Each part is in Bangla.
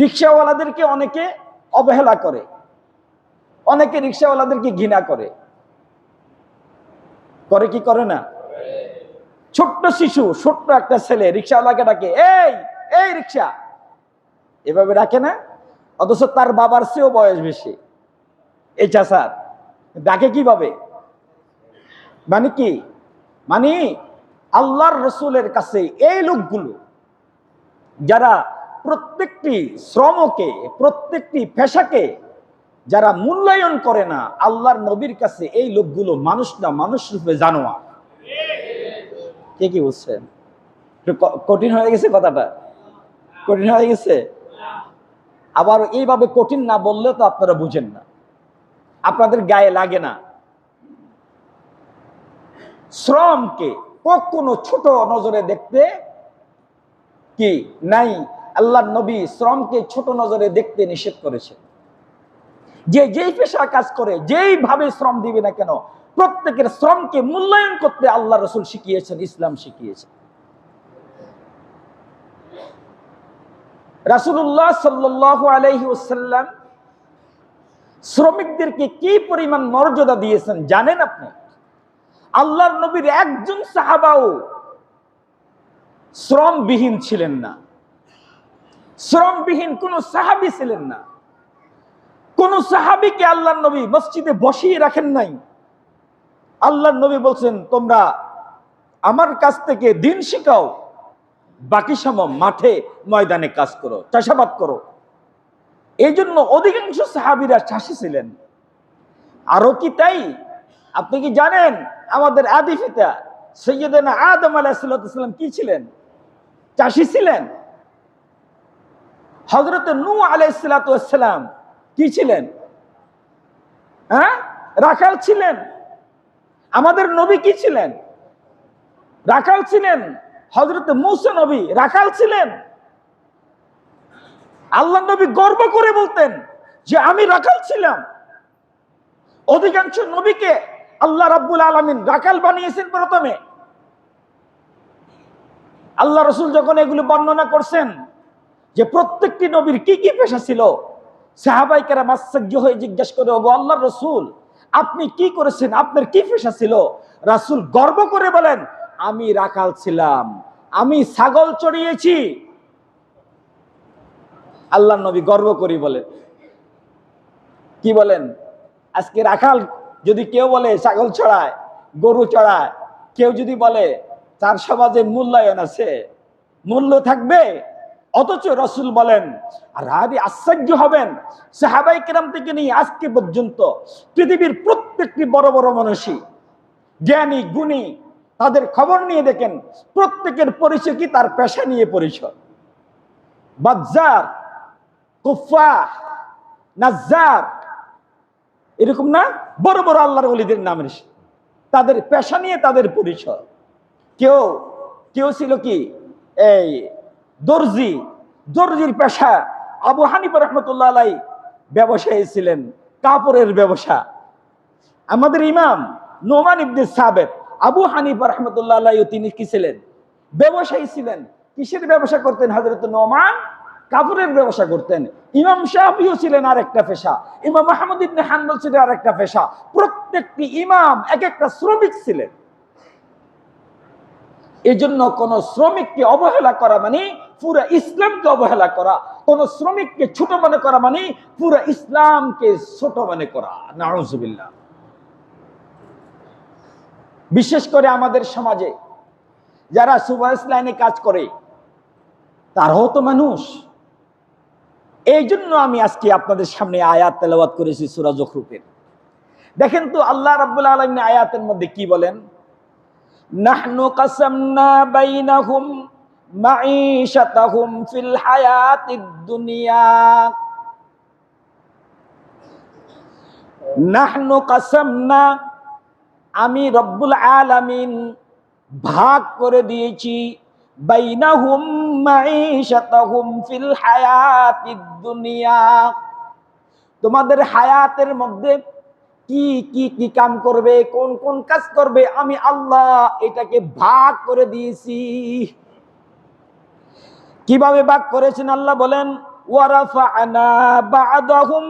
রিক্সাওয়ালাদেরকে অনেকে অবহেলা করে, অনেকে রিক্সাওয়ালাদেরকে ঘৃণা করে। করে কি করে না? ছোট্ট শিশু, ছোট্ট একটা ছেলে রিক্সাওয়ালাকে ডাকে, এই এই রিক্সা। এভাবে ডাকে না, অথচ তার বাবার চেয়েও বয়স বেশি। এই চাষার ডাকে কীভাবে? মানে কি? মানে আল্লাহর রসুলের কাছে এই লোকগুলো, যারা প্রত্যেকটি শ্রমকে, প্রত্যেকটি পেশাকে যারা মূল্যায়ন করে না, আল্লাহর নবীর কাছে এই লোকগুলো মানুষ না, মানুষ রূপে জানোয়া কে কি বুঝছেন কঠিন হয়ে গেছে কথাটা। কঠিন হয়ে গেছে? আবার এইভাবে কঠিন না বললেও তো আপনারা বুঝেন না। আপনাদের গায়ে লাগে না। শ্রমকে কখনো ছোট নজরে দেখতে কি নাই? আল্লাহ নবী শ্রমকে ছোট নজরে দেখতে নিষেধ করেছে। যে যেই পেশা কাজ করে যেই ভাবে শ্রম দিবে না কেন, প্রত্যেকের শ্রমকে মূল্যায়ন করতে আল্লাহ রসুল শিখিয়েছেন, ইসলাম শিখিয়েছেন রাসুল্লাহ সাল্লাহ আলহি ওসাল্লাম শ্রমিকদেরকে কি পরিমাণ মর্যাদা দিয়েছেন জানেন আপনি? আল্লাহর নবীর একজন সাহাবাও শ্রমবিহীন ছিলেন না। শ্রমবিহীন কোন সাহাবি ছিলেন না। কোন সাহাবিকে আল্লাহর নবী মসজিদে বসিয়ে রাখেন নাই। আল্লাহর নবী বলছেন, তোমরা আমার কাছ থেকে দিন শিখাও, বাকি সময় মাঠে ময়দানে কাজ করো, চাষাবাদ করো। এই জন্য অধিকাংশ সাহাবিরা চাষি ছিলেন। আরও কি তাই? আপনি কি জানেন আমাদের আদি পিতা সৈয়দনা আদম আলাহিসাল্লাম কি ছিলেন? চাষি ছিলেন? হজরত নু আলাইসালাম কি ছিলেন? হ্যাঁ? রাখাল ছিলেন। আমাদের নবী কি ছিলেন? রাখাল ছিলেন। হজরত মুসা নবী রাখাল ছিলেন। আল্লাহ নবী গর্ব করে বলতেন যে আমি রাখাল ছিলাম। অধিকাংশ নবীকে আল্লাহ রাব্বুল আলমিন রাখাল বানিয়েছেন প্রথমে। আল্লাহ রসুল যখন এগুলো বর্ণনা করছেন যে প্রত্যেকটি নবীর কি কি পেশা ছিল? সাহাবাইকেরা মাশ্চর্য হয়ে জিজ্ঞেস করে, ওগো আল্লাহ রসুল, আপনি কি করেছেন? আপনার কি পেশা ছিল? রাসুল গর্ব করে বলেন, আমি রাখাল ছিলাম, আমি ছাগল চড়িয়েছি। আল্লাহ নবী গর্ব করি বলেন কি বলেন? আজকে রাখাল যদি কেউ বলে ছাগল চড়ায়, গরু চড়ায়, কেউ যদি বলে তার সমাজে মূল্যায়ন আছে, মূল্য থাকবে অথচ রসুল বলেন, আরে আশ্চর্য হবেন, সাহাবাই কেরাম থেকে নিয়ে আজকে পর্যন্ত পৃথিবীর প্রত্যেকটি বড় বড় মানুষই জ্ঞানী, গুণী, তাদের খবর নিয়ে দেখেন, প্রত্যেকের পরিচয় কি তার পেশা নিয়ে পরিচয়? বাজ্জার কুফা নাজ্জার, এরকম না? বড় বড় আল্লাহর অলিদের নাম তাদের পেশা নিয়ে তাদের পরিচয়। কেউ কেউ ছিল কি, এই দর্জি, দর্জির পেশা। আবু হানিফ রহমতুল্লাহ আলাই ব্যবসায়ী ছিলেন, কাপড়ের ব্যবসা। আমাদের ইমাম নোমান ইবনে সাবেদ আবু হানিফ রহমতুল্লাহ তিনি কি ছিলেন? ব্যবসায়ী ছিলেন। কিসের ব্যবসা করতেন? হজরত নোমান কাপড়ের ব্যবসা করতেন। ইমাম শাহিও ছিলেন আর একটা পেশা। ইমাম মাহমুদ ইবনে হানবল ছিলেন আর একটা পেশা। প্রত্যেকটি ইমাম এক একটা শ্রমিক ছিলেন। এই জন্য কোন শ্রমিককে অবহেলা করা মানে পুরো ইসলামকে অবহেলা করা। কোন শ্রমিককে ছোট মনে করা মানে পুরো ইসলামকে ছোট মনে করা। নাউজুবিল্লাহ। বিশেষ করে আমাদের সমাজে যারা সুপারিশ লাইনে কাজ করে, তারাও তো মানুষ। এই জন্য আমি আজকে আপনাদের সামনে আয়াত তেলাওয়াত করেছি সুরা জখরুফের। দেখেন তো আল্লাহ রাব্বুল আলমিন আয়াতের মধ্যে কি বলেন? নাহনু কাসামনা বাইনাহুম মাঈশাতাহুম ফিল হায়াতিদ দুনিয়া। নাহনু কাসামনা, আমি রব্বুল আলামিন ভাগ করে দিয়েছি। বাইনাহুম মাঈশাতাহুম ফিল হায়াতিদ দুনিয়া। তোমাদের হায়াতের মধ্যে কি কি কি কাম করবে, কোন কোন কাজ করবে, আমি আল্লাহ এটাকে ভাগ করে দিয়েছি। কীভাবে ভাগ করেছেন আল্লাহ বলেন, ওয়ারাফানা বাদাহুম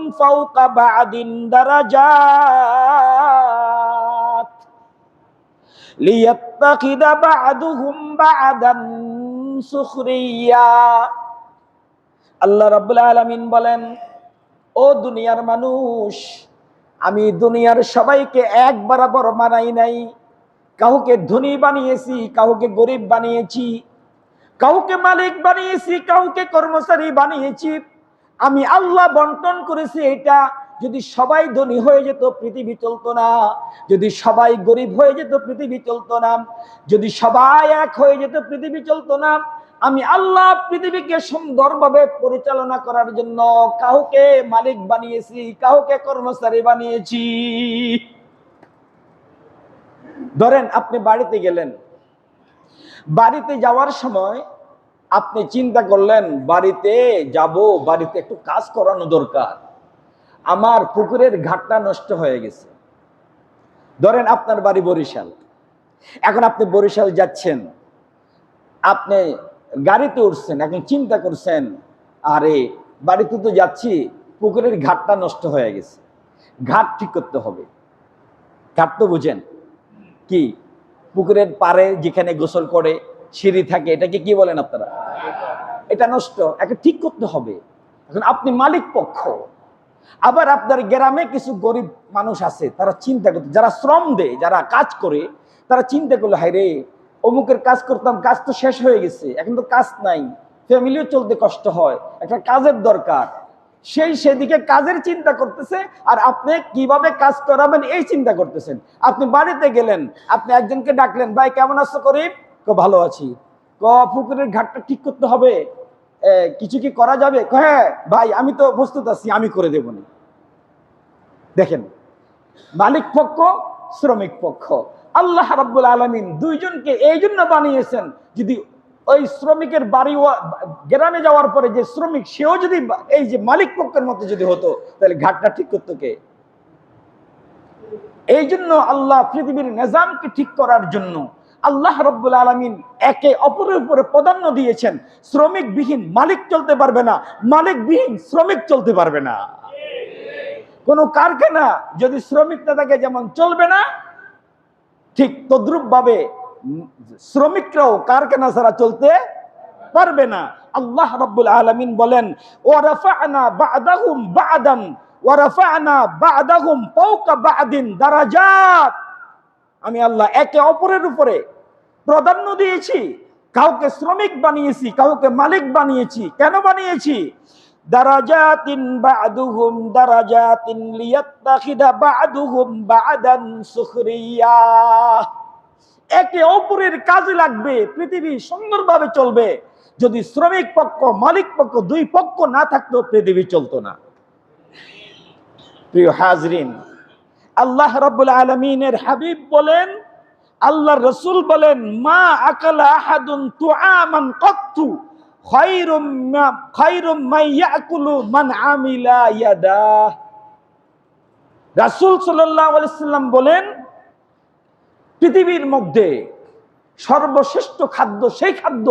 আল্লাহ রাব্বুল আলামিন বলেন, ও দুনিয়ার মানুষ আমি দুনিয়ার সবাইকে এক বরাবর মানাই নাই। কাউকে ধনী বানিয়েছি, কাউকে গরিব বানিয়েছি। কাউকে মালিক বানিয়েছি, কাউকে কর্মচারী বানিয়েছি। আমি আল্লাহ বন্টন করেছি এটা। যদি সবাই ধনী হয়ে যেত, পৃথিবী চলতো না। যদি সবাই গরিব হয়ে যেত, পৃথিবী চলতো না। যদি সবাই এক হয়ে যেত, পৃথিবী চলতো না। আমি আল্লাহ পৃথিবীকে সুন্দরভাবে পরিচালনা করার জন্য কাউকে মালিক বানিয়েছি, কাউকে কর্মচারী বানিয়েছি। ধরেন আপনি বাড়িতে গেলেন। বাড়িতে যাওয়ার সময় আপনি চিন্তা করলেন, বাড়িতে যাব, বাড়িতে একটু কাজ করানো দরকার। আমার পুকুরের ঘাটটা নষ্ট হয়ে গেছে। ধরেন আপনার বাড়ি বরিশাল। এখন আপনি বরিশাল যাচ্ছেন। আপনি গাড়িতে উঠছেন এখন চিন্তা করছেন, আরে বাড়িতে তো যাচ্ছি, পুকুরের ঘাটটা নষ্ট হয়ে গেছে। ঘাট ঠিক করতে হবে। ঘাট তো বুঝেন। কি? পুকুরের পারে যেখানে গোসল করে, সিঁড়ি থাকে, এটাকে কি বলেন আপনারা? এটা নষ্ট, একে ঠিক করতে হবে। এখন আপনি মালিক পক্ষ। আবার আপনার গ্রামে কিছু গরিব মানুষ আছে, তারা চিন্তা করতে যারা শ্রম দেয়, যারা কাজ করে, তারা চিন্তা করল হাই রে অমুকের কাজ করতাম কাজ তো শেষ হয়ে গেছে এখন তো কাজ নাই। ফ্যামিলিও চলতে কষ্ট হয় একটা কাজের দরকার। সেই সেদিকে কাজের চিন্তা করতেছে আর আপনি কীভাবে কাজ করাবেন এই চিন্তা করতেছেন। আপনি বাড়িতে গেলেন আপনি একজনকে ডাকলেন ভাই কেমন আছো করিব ক ভালো আছি। ক পুকুরের ঘাটটা ঠিক করতে হবে। কিছু কি করা যাবে? ক, হ্যাঁ ভাই আমি তো প্রস্তুত আছি আমি করে দেব না। দেখেন মালিক পক্ষ শ্রমিক পক্ষ। আল্লাহ রাব্বুল আলমিন দুইজনকে এই জন্য বানিয়েছেন, যদি ওই শ্রমিকের বাড়ি গ্রামে যাওয়ার পরে যে শ্রমিক, সেও যদি এই যে মালিক পক্ষের মতো যদি হতো, তাহলে ঘাটটা ঠিক করতো কে? এই জন্য আল্লাহ পৃথিবীর নিজামকে ঠিক করার জন্য আল্লাহ রব্বুল আলমিন একে অপরের উপরে প্রাধান্য দিয়েছেন। শ্রমিকবিহীন মালিক চলতে পারবে না, মালিকবিহীন শ্রমিক চলতে পারবে না। কোনো কারখানা যদি শ্রমিক না থাকে, যেমন চলবে না ঠিক তদ্রুপ ভাবে উম, শ্রমিকরাও কারখানা ছাড়া চলতে পারবে না। আল্লাহ রাব্বুল আলামিন বলেন দারাজাত। আমি আল্লাহ একে অপরের উপরে প্রাধান্য দিয়েছি কাউকে শ্রমিক বানিয়েছি কাউকে মালিক বানিয়েছি। কেন বানিয়েছি? দারাজাতিন বা'দুহুম, দারাজাতিন লিয়াত্তাখিদা বা'দুহুম বা'দান সুখরিয়া। একে অপরের কাজে লাগবে, পৃথিবী সুন্দরভাবে চলবে। যদি শ্রমিক পক্ষ, মালিক পক্ষ, দুই পক্ষ না থাকতো, পৃথিবী চলতো না। প্রিয় হাজরিন, আল্লাহ রাব্বুল আলমিনের হাবিব বলেন আল্লাহ রসুল বলেন, মা আকালা আহাদুন তুআমান কত্তু। বলেন, পৃথিবীর মধ্যে সর্বশ্রেষ্ঠ খাদ্য সেই খাদ্য,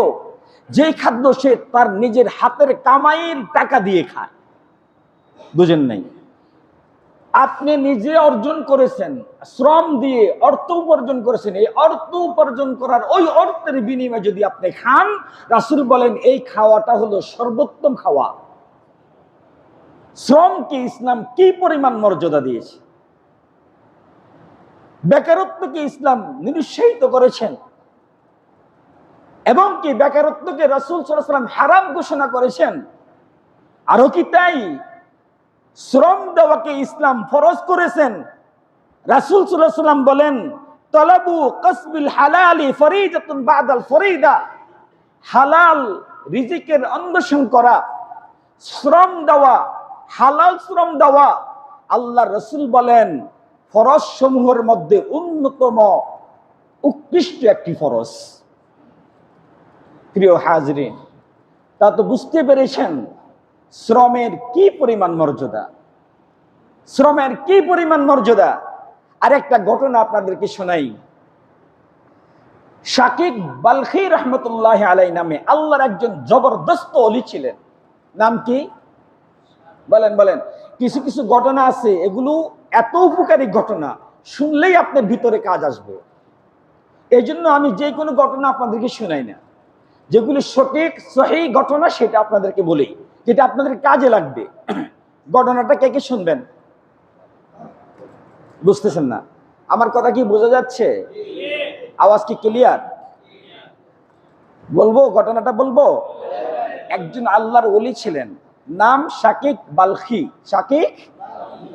যেই খাদ্য সে তার নিজের হাতের কামাইয়ের টাকা দিয়ে খায়। বুঝেন নাই? আপনি নিজে অর্জন করেছেন, শ্রম দিয়ে অর্থ উপার্জন করেছেন, এই অর্থ উপার্জন করার ওই অর্থের বিনিময়ে যদি আপনি খান, রাসুল বলেন, এই খাওয়াটা হলো সর্বোত্তম খাওয়া। শ্রমকে ইসলাম কি পরিমাণ মর্যাদা দিয়েছে? বেকারত্বকে ইসলাম নিরুৎসাহিত করেছেন? এবং কি বেকারত্বকে রসুল সাল্লাম হারাম ঘোষণা করেছেন? আরও কি তাই? শ্রম দেওয়াকে ইসলাম ফরজ করেছেন। রাসুল সাল্লাম বলেন, তলাবু কসবিল হালালি ফরিদাতুন বাদাল ফরিদা। হালাল রিজিকের অন্বেষণ করা, শ্রম দেওয়া, হালাল শ্রম দেওয়া আল্লাহ রসুল বলেন ফরজ সমূহের মধ্যে অন্যতম উৎকৃষ্ট একটি ফরজ। প্রিয় হাজরিন, তা তো বুঝতে পেরেছেন শ্রমের কি পরিমাণ মর্যাদা? শ্রমের কি পরিমাণ মর্যাদা? আর একটা ঘটনা আপনাদেরকে শোনাই। শাকিব বালখি রহমতুল্লাহ আলাই নামে আল্লাহর একজন জবরদস্ত অলি ছিলেন। নাম কি? বলেন বলেন। কিছু কিছু ঘটনা আছে, এগুলো এত উপকারী ঘটনা, শুনলেই আপনার ভিতরে কাজ আসবে। এই জন্য আমি যে কোনো ঘটনা আপনাদেরকে শোনাই না। যেগুলো সঠিক, সহি ঘটনা, সেটা আপনাদেরকে বলি। যেটা আপনাদের কাজে লাগবে। ঘটনাটা কে কে শুনবেন? বুঝতেছেন না। আমার কথা কি বোঝা যাচ্ছে? আওয়াজ কি ক্লিয়ার বলব? ঘটনাটা বলব? একজন আল্লাহর ওলি ছিলেন। নাম শাকিক বালখি। শাকিক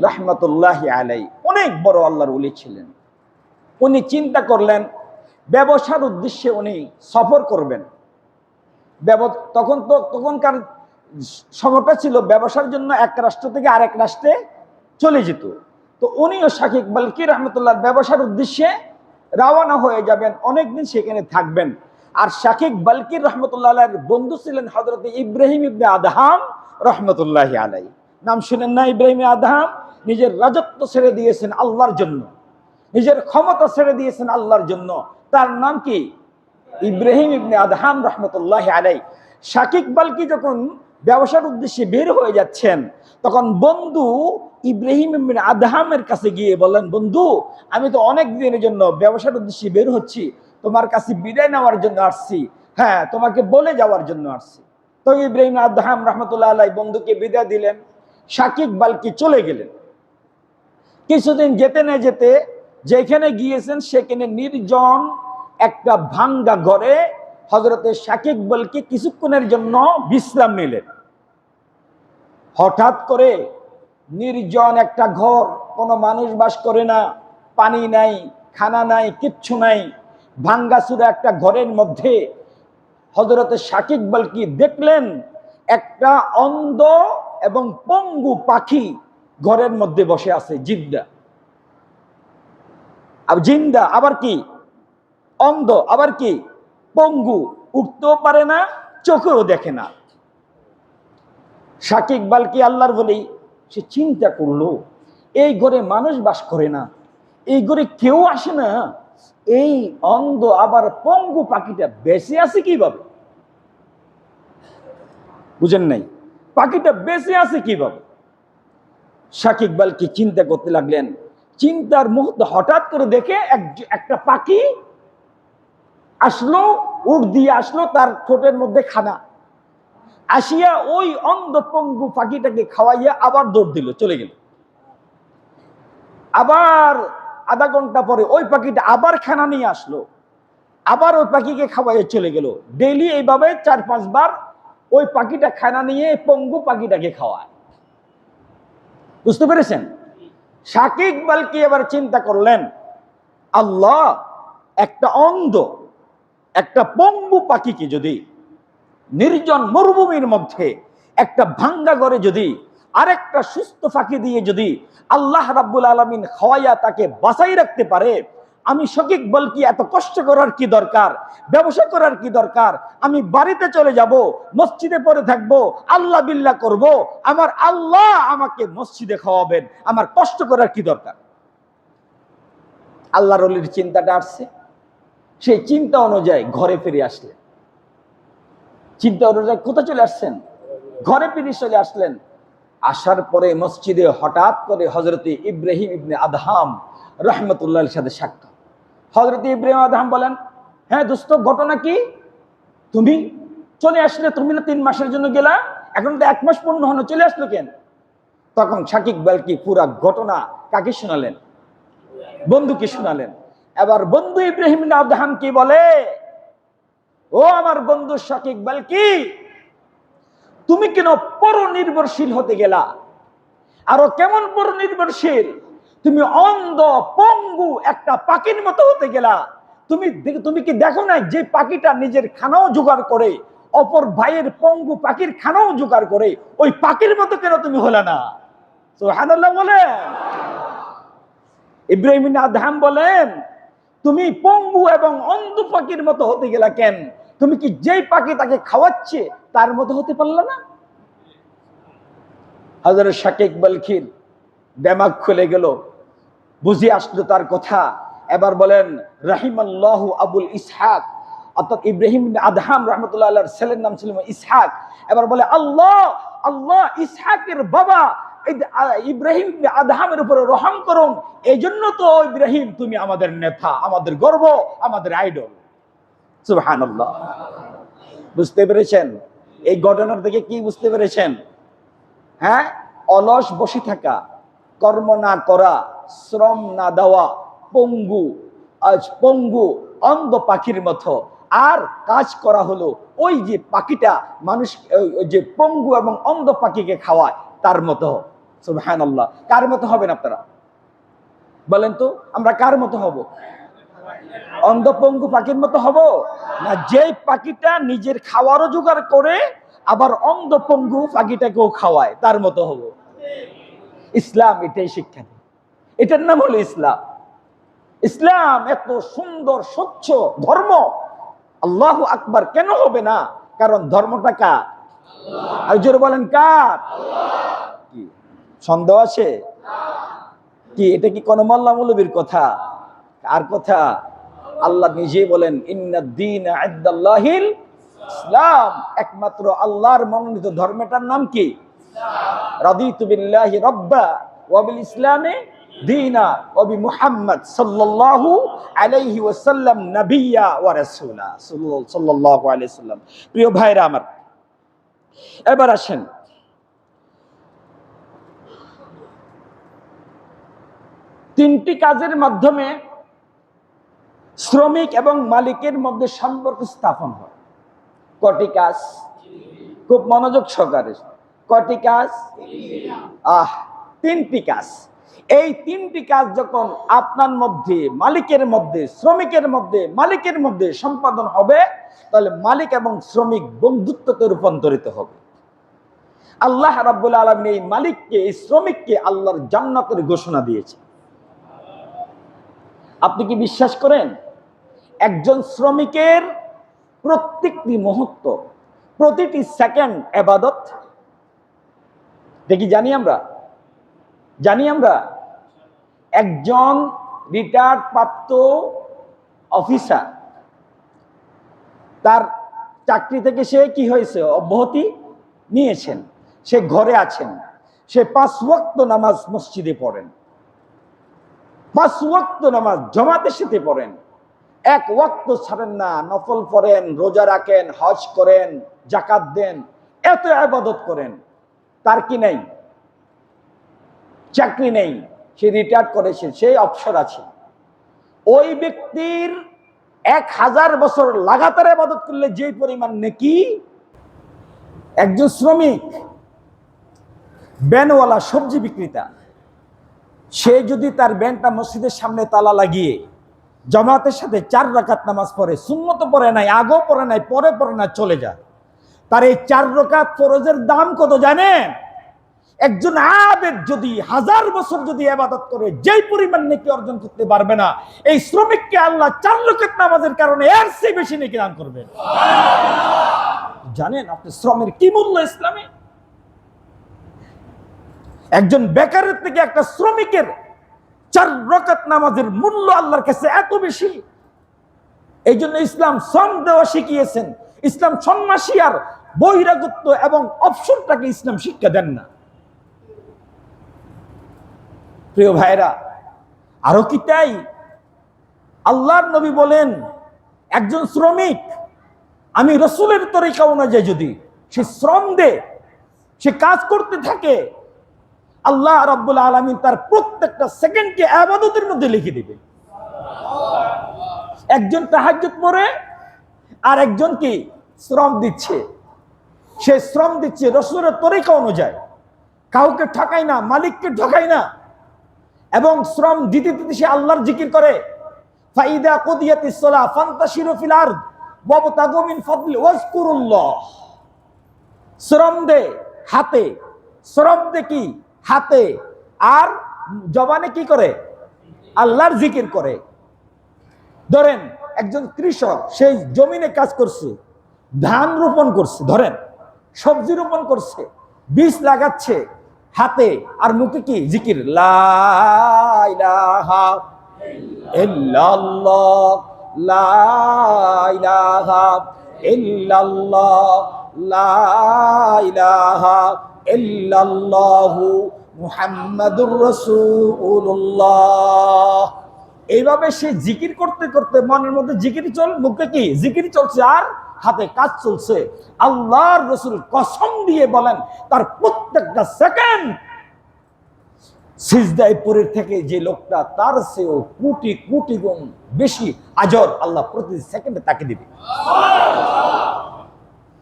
রহমতুল্লাহ আলাই অনেক বড় আল্লাহর ওলি ছিলেন। উনি চিন্তা করলেন, ব্যবসার উদ্দেশ্যে উনি সফর করবেন। তখন তো তখনকার সময়টা ছিল, ব্যবসার জন্য এক রাষ্ট্র থেকে আরেক রাষ্ট্রে চলে যেত। তো উনিও শাকিক বালকি রহমতুল্লাহ ব্যবসার উদ্দেশ্যে রওনা হয়ে যাবেন, অনেকদিন সেখানে থাকবেন। আর শাকিক বালকির রহমতুল্লাহ বন্ধু ছিলেন হজরত ইব্রাহিম ইবনে আদহাম রহমতুল্লাহ আলাই নাম শুনেন না ইব্রাহিম আদহাম? নিজের রাজত্ব ছেড়ে দিয়েছেন আল্লাহর জন্য। নিজের ক্ষমতা ছেড়ে দিয়েছেন আল্লাহর জন্য। তার নাম কি? ইব্রাহিম ইবনে আদহাম রহমতুল্লাহ আলাই শাকিক বালকি যখন ব্যবসার উদ্দেশ্যে বের হয়ে যাচ্ছেন। তখন বন্ধু ইব্রাহিম আদহামের কাছে গিয়ে বললেন, বন্ধু, আমি তো অনেক দিনের জন্য ব্যবসার উদ্দেশ্যে বের হচ্ছি। তোমার কাছে বিদায় নেওয়ার জন্য আসছি। হ্যাঁ তোমাকে বলে যাওয়ার জন্য আসছি। তো ইব্রাহিম আদহাম রহমতুল্লাহ আলাই বন্ধুকে বিদায় দিলেন। শাকিক বালকি চলে গেলেন। কিছুদিন যেতে না যেতে যেখানে গিয়েছেন, সেখানে নির্জন একটা ভাঙ্গা ঘরে হজরতে শাকিক বলকে কিছুক্ষণের জন্য বিশ্রাম নিলেন। হঠাৎ করে নির্জন একটা ঘর, কোনো মানুষ বাস করে না, পানি নাই, খানা নাই, কিচ্ছু নাই, ভাঙ্গাচুরা একটা ঘরের মধ্যে হজরতে শাকিক বলকি দেখলেন, একটা অন্ধ এবং পঙ্গু পাখি ঘরের মধ্যে বসে আছে, জিন্দা। জিন্দা, আবার কি? অন্ধ, আবার কি? পঙ্গু, উঠতেও পারে না, চোখেও দেখে না। শাকিক বালকি আল্লাহর বলেই সে চিন্তা করল, এই ঘরে মানুষ বাস করে না, এই ঘরে কেউ আসে না, এই অন্ধ আবার পঙ্গু পাখিটা বেঁচে আছে কীভাবে? বুঝেন নাই? পাখিটা বেঁচে আছে কীভাবে? শাকিক বালকি চিন্তা করতে লাগলেন? চিন্তার মুহূর্তে হঠাৎ করে দেখে এক- একটা পাখি আসলো, উঠ দিয়ে আসলো, তার ঠোঁটের মধ্যে খানা। আসিয়া ওই অন্ধ পঙ্গু পাখিটাকে খাওয়াইয়া আবার দৌড় দিল, চলে গেল। আবার আধা ঘণ্টা পরে ওই পাখিটা আবার খানা নিয়ে আসলো। আবার ওই পাখিকে খাওয়াইয়া চলে গেল। ডেইলি এইভাবে চার পাঁচবার ওই পাখিটা খানা নিয়ে পঙ্গু পাখিটাকে খাওয়ায়। বুঝতে পেরেছেন? শাকিক বালকি এবার চিন্তা করলেন, আল্লাহ, একটা অন্ধ, একটা পঙ্গু পাখিকে যদি নির্জন মরুভূমির মধ্যে একটা ভাঙ্গা ঘরে যদি, আরেকটা সুস্থ ফাঁকি দিয়ে যদি আল্লাহ রাব্বুল আলমিন খাওয়াইয়া তাকে বাঁচাই রাখতে পারে, আমি শকিক বলকি এত কষ্ট করার কি দরকার, ব্যবসা করার কি দরকার, আমি বাড়িতে চলে যাব, মসজিদে পড়ে থাকব, আল্লাহ বিল্লাহ করব, আমার আল্লাহ আমাকে মসজিদে খাওয়াবেন, আমার কষ্ট করার কি দরকার? আল্লাহ রলির চিন্তাটা আসছে। সেই চিন্তা অনুযায়ী ঘরে ফিরে আসলেন। চিন্তা অনুযায়ী কোথায় চলে আসছেন? ঘরে ফিরে চলে আসলেন। আসার পরে মসজিদে হঠাৎ করে হজরত ইব্রাহিম ইবনে আদহাম রহমতুল্লাহ সাথে সাক্ষাৎ। হজরত ইব্রাহিম আদহাম বলেন হ্যাঁ দোস্ত, ঘটনা কি? তুমি চলে আসলে, তুমি না তিন মাসের জন্য গেলা? এখন তো এক মাস পূর্ণ হলো, চলে আসলো কেন? তখন শাকিক বালকি পুরা ঘটনা কাকে শোনালেন? বন্ধুকে শোনালেন। এবার বন্ধু ইব্রাহিম আদহাম কি বলে? ও আমার বন্ধু শাকিক বালকি তুমি কেন পরনির্ভরশীল হতে গেলা? আরও কেমন পরনির্ভরশীল? তুমি অন্ধ, পঙ্গু একটা পাখির মতো হতে গেলা। তুমি তুমি কি দেখো না যে পাখিটা নিজের খানাও জোগাড় করে, অপর ভাইয়ের পঙ্গু পাখির খানাও জোগাড় করে? ওই পাখির মতো কেন তুমি হলে না? তো হানাল্লাহ বলেন। ইব্রাহিম বলেন, তুমি পঙ্গু এবং অন্ধ পাখির মতো হতে গেলা কেন? তুমি কি যেই পাখি তাকে খাওয়াচ্ছে, তার মতো হতে পারলে না? হাজার শাকিক বালখির দেমাগ খুলে গেল, বুঝে আসলো তার কথা। এবার বলেন রাহিম আল্লাহ আবুল ইসহাক। অর্থাৎ ইব্রাহিম আদহাম রহমতুল্লাহ আল্লাহর ছেলের নাম ছিল ইসহাক। এবার বলে, আল্লাহ আল্লাহ, ইসহাকের বাবা ইব্রাহিম আদহামের উপরে রহম করুন। এই জন্য তো ইব্রাহিম, তুমি আমাদের নেতা, আমাদের গর্ব, আমাদের আইডল। সুবহানাল্লাহ। বুঝতে পেরেছেন? এই ঘটনার থেকে কি বুঝতে পেরেছেন? হ্যাঁ? অলস বসে থাকা, কর্ম না করা, শ্রম না দেওয়া, পঙ্গু, আজ পঙ্গু, অন্ধ পাখির মতো। আর কাজ করা হলো ওই যে পাখিটা মানুষ যে পঙ্গু এবং অন্ধ পাখিকে খাওয়ায়, তার মতো। সুবহান আল্লাহ কার মতো হবেন আপনারা? বলেন তো, আমরা কার মতো হব? অন্ধ পঙ্গু পাখির মতো হব? না যে পাখিটা নিজের খাওয়ারও জোগাড় করে, আবার অন্ধ পঙ্গু পাখিটাকেও খাওয়ায়, তার মতো হব। ইসলাম এটাই শিক্ষা এটার নাম হলো ইসলাম। ইসলাম এত সুন্দর, স্বচ্ছ ধর্ম। আল্লাহ আকবার কেন হবে না? কারণ ধর্মটা কার? আর বলেন, কার? সন্দেহ আছে? কি? এটা কি কোন মোল্লা মৌলবীর কথা? আর কথা আল্লাহ নিজে বলেন ইন্নাদ্দিন আদাল্লাহিল ইসলাম। একমাত্র আল্লাহর মনোনীত ধর্মটার নাম কি? রাব্বা সাল্লাল্লাহু আলাইহি ওয়াসাল্লাম ওয়া আলাইহি ওয়াসাল্লাম। প্রিয় এবার তিনটি কাজের মাধ্যমে শ্রমিক এবং মালিকের মধ্যে সম্পর্ক স্থাপন হয়। কটি কাজ? খুব মনোযোগ সহকারে। কটি কাজ? আহ, তিনটি কাজ। এই তিনটি কাজ যখন আপনার মধ্যে, মালিকের মধ্যে, শ্রমিকের মধ্যে, মালিকের মধ্যে সম্পাদন হবে, তাহলে মালিক এবং শ্রমিক বন্ধুত্বতে রূপান্তরিত হবে। আল্লাহ রাব্বুল আলমিন এই মালিককে, এই শ্রমিককে আল্লাহর জান্নাতের ঘোষণা দিয়েছে আপনি কি বিশ্বাস করেন? একজন শ্রমিকের প্রত্যেকটি মুহূর্ত, প্রতিটি সেকেন্ড এবাদত দেখি, জানি আমরা জানি আমরা একজন রিটায়ার্ড প্রাপ্ত অফিসার তার চাকরি থেকে সে কি হয়েছে? অব্যাহতি নিয়েছেন, সে ঘরে আছেন, সে পাঁচ ওয়াক্ত নামাজ মসজিদে পড়েন, পাঁচ ওয়াক্ত নামাজ জমাতের সাথে পড়েন। এক ওয়াক্ত ছাড়েন না, নফল পড়েন, রোজা রাখেন, হজ করেন জাকাত দেন, এত আবাদত করেন। তার কি নেই? চাকরি নেই, সে রিটায়ার করেছে সেই অবসর আছে। ওই ব্যক্তির এক হাজার বছর লাগাতার আবাদত করলে যে পরিমাণ নেকি? একজন শ্রমিক, ব্যানওয়ালা, সবজি বিক্রেতা, সে যদি তার ব্যানটা মসজিদের সামনে তালা লাগিয়ে জামাতের সাথে চার রাকাত নামাজ পড়ে শূন্যত পড়ে নাই, আগেও পড়ে নাই, পরে পড়ে না চলে যায়। তার এই চার রকাত ফরজের দাম কত জানেন? একজন আবেদ যদি হাজার বছর যদি আবাদত করে, যেই পরিমাণ নেকি অর্জন করতে পারবে না, এই শ্রমিককে আল্লাহ চার রকাত নামাজের কারণে এর চেয়ে বেশি নেকি দান করবেন জানেন আপনি শ্রমের কি মূল্য ইসলামে? একজন বেকারের থেকে একটা শ্রমিকের চার রকাত নামাজের মূল্য আল্লাহর কাছে এত বেশি। এই জন্য ইসলাম শ্রম দেওয়া শিখিয়েছেন। ইসলাম সন্ন্যাসী আর বহিরাগত্য এবং অপশনটাকে ইসলাম শিক্ষা দেন না। প্রিয় ভাইরা আরও কি তাই? আল্লাহর নবী বলেন, একজন শ্রমিক, আমি রসুলের তরিকা অনুযায়ী যদি সে শ্রম দে সে কাজ করতে থাকে আল্লাহ রাব্বুল আলমিন তার প্রত্যেকটা সেকেন্ডকে আবাদতের মধ্যে লিখে দিবে। একজন তাহাজ্জুদ পড়ে, আর একজন কি শ্রম দিচ্ছে। সে শ্রম দিচ্ছে রসুলের তরিকা অনুযায়ী। কাউকে ঠকায় না, মালিককে ঠকায় না। এবং শ্রম দিতে দিতে সে আল্লাহর জিকির করে। ফাইদা কুদিয়াতিস সালাহ ফান্তাশিরু ফিল আরদ ওয়াবতাগু ওয়াজকুরুল্লাহ। শ্রম দে হাতে, শ্রম দে কি? হাতে আর জবানে কি করে? আল্লাহর জিকির করে। ধরেন, একজন কৃষক সেই জমিনে কাজ করছে, ধান রোপণ করছে, ধরেন, সবজি রোপণ করছে, বীজ লাগাচ্ছে, হাতে আর মুখে কি? জিকির লা ইলাহা লা এইভাবে সে জিকির করতে করতে মনের মধ্যে জিকির চল, মুখে কি? জিকির চলছে আর হাতে কাজ চলছে। আল্লাহর রসুল কসম দিয়ে বলেন, তার প্রত্যেকটা সেকেন্ড থেকে যে লোকটা, তার চেয়েও কোটি কোটি গুণ বেশি আজর আল্লাহ প্রতি সেকেন্ডে তাকে দিবে।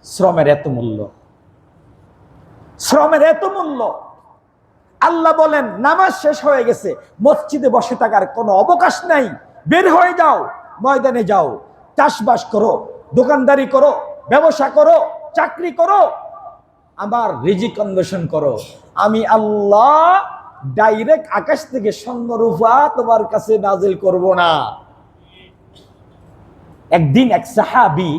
শ্রমের এত মূল্য। শ্রমের এত মূল্য। আল্লাহ বলেন, নামাজ শেষ হয়ে গেছে, মসজিদে বসে থাকার কোনো অবকাশ নাই। বের হয়ে যাও, ময়দানে যাও, চাষবাস করো, দোকানদারি করো, ব্যবসা করো, চাকরি করো, আমার রিজিক অন্বেষণ করো। আমি আল্লাহ ডাইরেক্ট আকাশ থেকে স্বর্ণরূপা তোমার কাছে নাজিল করব না। একদিন এক সাহাবি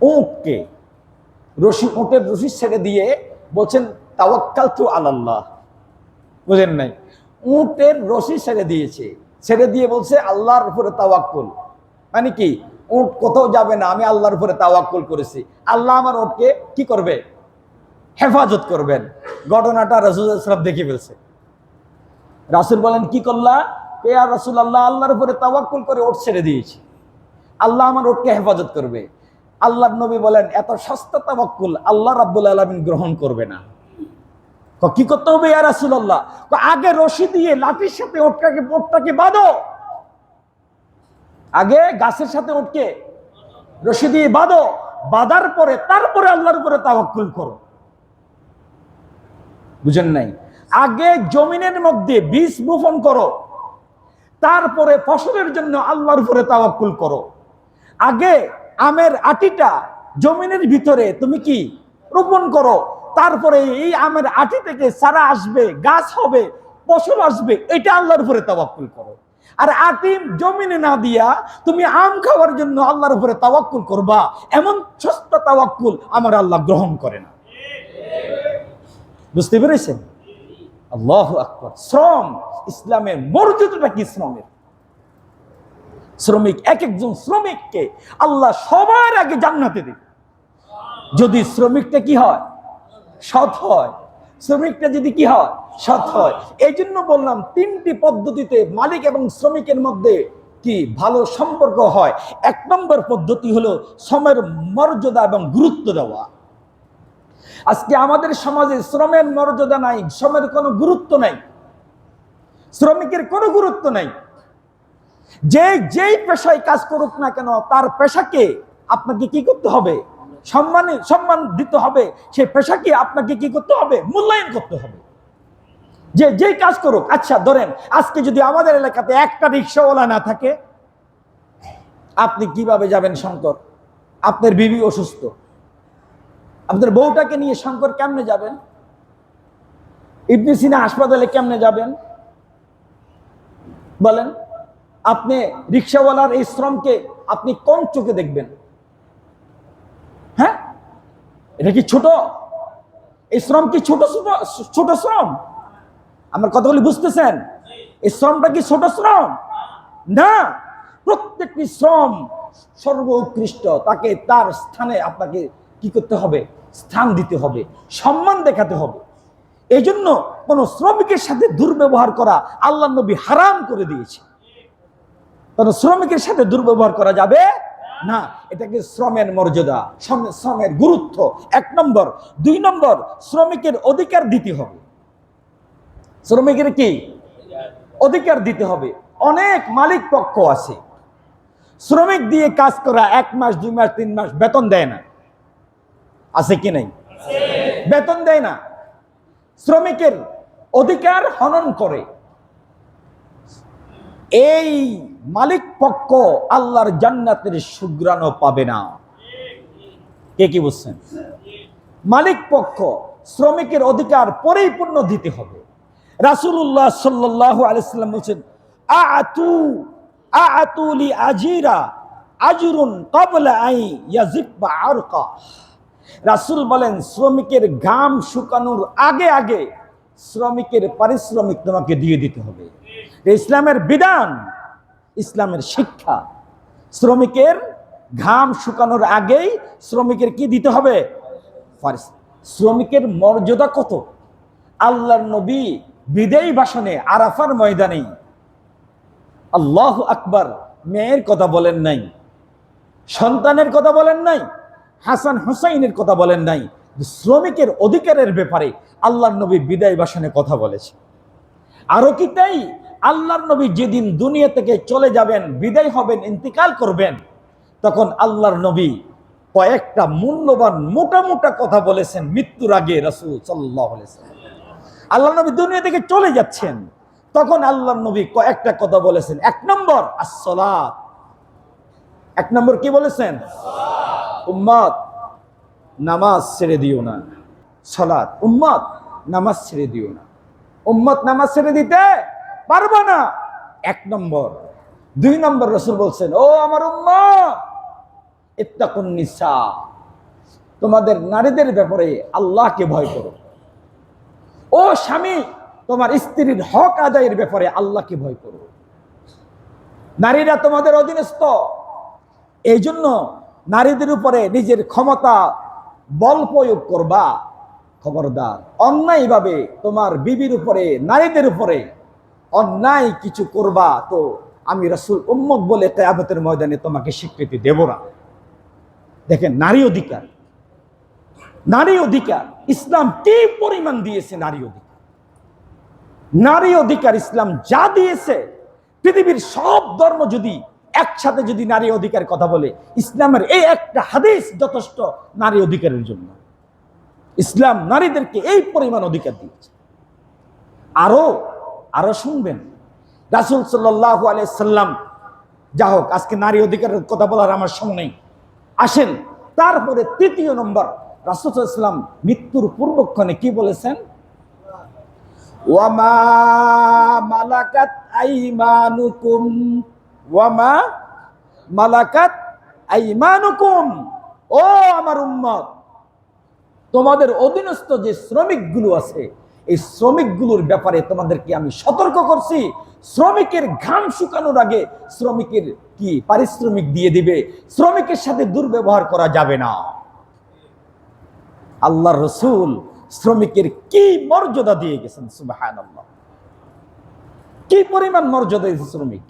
উঁটকে, রশি উঁটের রশি ছেড়ে দিয়ে বলছেন তাওয়াক্কাল তু আল্লাহ বুঝেন নাই? উঁটের রশি ছেড়ে দিয়েছে। ছেড়ে দিয়ে বলছে, আল্লাহর উপরে তাওয়াক্কুল। মানে কি? উঁট কোথাও যাবে না, আমি আল্লাহর উপরে তাওয়াক্কুল করেছি। আল্লাহ আমার উঁটকে কি করবে? হেফাজত করবেন। ঘটনাটা রসুল ইসলাম দেখে ফেলছে। রাসুল বলেন কি করলা? পেয়ার রসুল আল্লাহ আল্লাহর উপরে তাওয়াক্কুল করে ওট ছেড়ে দিয়েছি। আল্লাহ আমার ওটকে হেফাজত করবে। আল্লাহর নবী বলেন এত সস্তা তাওয়াক্কুল আল্লাহ রাব্বুল আলামিন গ্রহণ করবে না। ক, করতে হবে ইয়া রাসূলুল্লাহ? ক, আগে রশি দিয়ে লাঠির সাথে ওটটাকে ওটটাকে বাঁধো। আগে গাছের সাথে ওটকে রশি দিয়ে বাঁধো। বাঁধার পরে তারপরে আল্লাহর উপরে তাওয়াক্কুল করো। বুঝেন নাই? আগে জমিনের মধ্যে বীজ বপন করো, তারপরে ফসলের জন্য আল্লাহর উপরে তাওয়াক্কুল করো। আগে আমের আটিটা জমিনের ভিতরে তুমি কি রোপণ করো, তারপরে এই আমের আটি থেকে সারা আসবে, গাছ হবে, ফসল আসবে, এটা আল্লাহর উপরে তাওয়াক্কুল করো। আর আটিম জমিনে না দিয়া তুমি আম খাওয়ার জন্য আল্লাহর উপরে তাওয়াক্কুল করবা, এমন সস্তা তাওয়াক্কুল আমার আল্লাহ গ্রহণ করে না। বুঝতে পেরেছেন? আল্লাহ আকবর। শ্রম, ইসলামের মর্যাদাটা কি শ্রমের? শ্রমিক এক একজন শ্রমিককে আল্লাহ সবার আগে জান্নাতে দেবে। যদি শ্রমিকটা কি হয়? সৎ হয়। শ্রমিকটা যদি কি হয়? সৎ হয়। এই জন্য বললাম, তিনটি পদ্ধতিতে মালিক এবং শ্রমিকের মধ্যে কি ভালো সম্পর্ক হয়? এক নম্বর পদ্ধতি হলো শ্রমের মর্যাদা এবং গুরুত্ব দেওয়া। আজকে আমাদের সমাজে শ্রমের মর্যাদা নাই, শ্রমের কোনো গুরুত্ব নাই, শ্রমিকের কোনো গুরুত্ব নাই। যে যেই পেশায় কাজ করুক না কেন, তার পেশাকে আপনাকে কি করতে হবে? সম্মানে সম্মান দিতে হবে। সেই পেশাকে আপনাকে কি করতে হবে? মূল্যায়ন করতে হবে। যে, যেই কাজ করুক আচ্ছা ধরেন, আজকে যদি আমাদের এলাকাতে একটা রিক্সাওয়ালা না থাকে, আপনি কীভাবে যাবেন, শঙ্কর? আপনার বিবি অসুস্থ। আপনার বউটাকে নিয়ে শঙ্কর কেমনে যাবেন? ইবনে সিনা হাসপাতালে কেমনে যাবেন? বলেন, আপনি রিক্সাওয়ালার এই শ্রমকে আপনি কোন চোখে দেখবেন। হ্যাঁ? এটা কি ছোট? এই শ্রম কি ছোট ছোট শ্রম? আমার কথাগুলি বুঝতেছেন? এই শ্রমটা কি ছোট শ্রম? না। প্রত্যেকটি শ্রম সর্বোৎকৃষ্ট। তাকে তার স্থানে আপনাকে কি করতে হবে? স্থান দিতে হবে, সম্মান দেখাতে হবে। এই জন্য কোন শ্রমিকের সাথে দুর্ব্যবহার করা আল্লাহ নবী হারাম করে দিয়েছে। কোন শ্রমিকের সাথে দুর্ব্যবহার করা যাবে না। এটাকে শ্রমের মর্যাদা শ্রমের গুরুত্ব। এক নম্বর। দুই নম্বর, শ্রমিকের অধিকার দিতে হবে। শ্রমিকের কি? অধিকার দিতে হবে। অনেক মালিক পক্ষ আছে। শ্রমিক দিয়ে কাজ করা এক মাস, দুই মাস, তিন মাস বেতন দেয় না। আছে কি নাই? বেতন দেয় না। শ্রমিকের অধিকার হনন করে। এই মালিক পক্ষ আল্লাহর জান্নাতের সুগ্রাণও পাবে না। কে কি বুঝছেন? মালিক পক্ষ শ্রমিকের অধিকার পরিপূর্ণ দিতে হবে। রাসূলুল্লাহ সাল্লাল্লাহু আলাইসাল্লাম বলছেন, আতু আতুলি আজিরা আজরুন ক্বাবলা আই ইয়াজিবা আরকা রাসূল বলেন, শ্রমিকের ঘাম শুকানোর আগে আগে শ্রমিকের পারিশ্রমিক তোমাকে দিয়ে দিতে হবে। ইসলামের বিধান, ইসলামের শিক্ষা। শ্রমিকের ঘাম শুকানোর আগেই শ্রমিকের কি দিতে হবে? শ্রমিকের মর্যাদা কত? আল্লাহর নবী বিদেয়ী ভাষণে আরাফার ময়দানে আল্লাহ আকবার, মেয়ের কথা বলেন নাই, সন্তানের কথা বলেন নাই হাসান হুসাইনের কথা বলেন নাই শ্রমিকের অধিকারের ব্যাপারে আল্লাহর নবী বিদায় বাসনে কথা বলেছে আরও কি তাই? আল্লাহর নবী যেদিন দুনিয়া থেকে চলে যাবেন, বিদায় হবেন, ইন্তিকাল করবেন, তখন আল্লাহর নবী কয়েকটা মূল্যবান, মোটা মোটা কথা বলেছেন মৃত্যুর আগে রসুল সাল্লাহ আল্লাহ নবী দুনিয়া থেকে চলে যাচ্ছেন, তখন আল্লাহর নবী কয়েকটা কথা বলেছেন। এক নম্বর আসলাত এক নম্বর কি বলেছেন? উম্মত নামাজ ছেড়ে দিও না। সলাৎ উম্মত নামাজ ছেড়ে দিও না। উম্মত নামাজ ছেড়ে দিতে পারব না। এক নম্বর। দুই নম্বর রসুল বলছেন, ও আমার নিসা, তোমাদের নারীদের ব্যাপারে আল্লাহকে ভয় করো। ও স্বামী, তোমার স্ত্রীর হক আদায়ের ব্যাপারে আল্লাহকে ভয় করো। নারীরা তোমাদের অধীনস্থ। এই জন্য নারীদের উপরে নিজের ক্ষমতা বল প্রয়োগ করবা, খবরদার। অন্যায়ভাবে তোমার বিবির উপরে, নারীদের উপরে অন্যায় কিছু করবা, তো আমি রসুল উম্মত বলে কেয়াবতের ময়দানে তোমাকে স্বীকৃতি দেব না। দেখেন, নারী অধিকার। নারী অধিকার, ইসলাম কি পরিমাণ দিয়েছে নারী অধিকার? নারী অধিকার ইসলাম যা দিয়েছে, পৃথিবীর সব ধর্ম যদি একসাথে যদি নারী অধিকার কথা বলে, ইসলামের এই একটা হাদিস যথেষ্ট নারী অধিকারের জন্য। ইসলাম নারীদেরকে এই পরিমাণ অধিকার দিয়েছে। আরও আরও শুনবেন, রাসুল সাল্লাহ যা হোক, আজকে নারী অধিকারের কথা বলার আমার সময় নেই। আসেন, তারপরে তৃতীয় নম্বর, রাসুল ইসলাম মৃত্যুর পূর্বক্ষণে কি বলেছেন? ওয়ামা মালাকাত ওয়ামা মালাকাত আইমানুকুম। ও আমার উম্মত, তোমাদের অধীনস্থ যে শ্রমিকগুলো আছে, এই শ্রমিকগুলোর ব্যাপারে তোমাদেরকে আমি সতর্ক করছি। শ্রমিকের ঘাম শুকানোর আগে শ্রমিকের কি পারিশ্রমিক দিয়ে দিবে? শ্রমিকের সাথে দুর্ব্যবহার করা যাবে না। আল্লাহ রসুল শ্রমিকের কি মর্যাদা দিয়ে গেছেন সুবাহান কি পরিমাণ মর্যাদা শ্রমিক?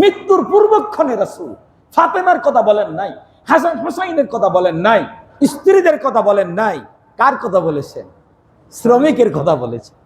মৃত্যুর পূর্বক্ষণে রসুল ফাতেমার কথা বলেন নাই, হাসান হুসাইনের কথা বলেন নাই, স্ত্রীদের কথা বলেন নাই। কার কথা বলেছেন? শ্রমিকের কথা বলেছেন।